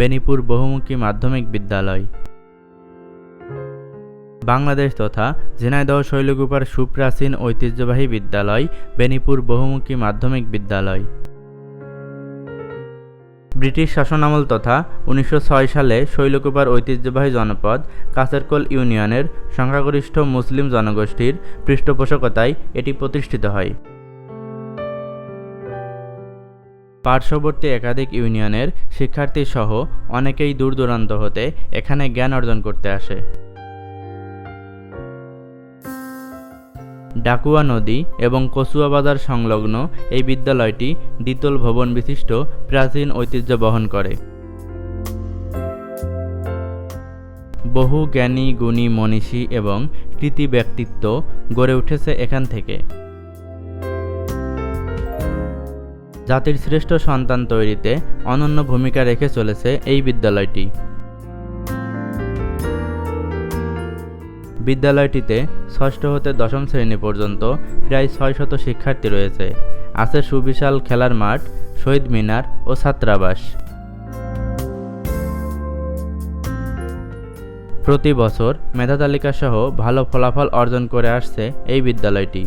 বেনিপুর বহুমুখী মাধ্যমিক বিদ্যালয়। বাংলাদেশ তথা ঝিনাইদহ শৈলকুপার সুপ্রাচীন ঐতিহ্যবাহী বিদ্যালয় বেনিপুর বহুমুখী মাধ্যমিক বিদ্যালয়। ব্রিটিশ শাসনামল তথা উনিশশো ছয় সালে শৈলকুপার ঐতিহ্যবাহী জনপদ কাছেরকোল ইউনিয়নের সংখ্যাগরিষ্ঠ মুসলিম জনগোষ্ঠীর পৃষ্ঠপোষকতায় এটি প্রতিষ্ঠিত হয়। পার্শ্ববর্তী একাধিক ইউনিয়নের শিক্ষার্থী সহ অনেকেই দূর দূরান্ত হতে এখানে জ্ঞান অর্জন করতে আসে। ডাকুয়া নদী এবং কচুয়া বাজার সংলগ্ন এই বিদ্যালয়টি দ্বিতল ভবন বিশিষ্ট প্রাচীন ঐতিহ্য বহন করে। বহু জ্ঞানী, গুণী, মনীষী এবং কৃতি ব্যক্তিত্ব গড়ে উঠেছে এখান থেকে। জাতির শ্রেষ্ঠ সন্তান তৈরিতে অনন্য ভূমিকা রেখে চলেছে এই বিদ্যালয়টি। বিদ্যালয়টিতে ষষ্ঠ হতে দশম শ্রেণি পর্যন্ত প্রায় ছয় শত শিক্ষার্থী রয়েছে। আছে সুবিশাল খেলার মাঠ, শহীদ মিনার ও ছাত্রাবাস। প্রতি বছর মেধা তালিকা সহ ভালো ফলাফল অর্জন করে আসছে এই বিদ্যালয়টি।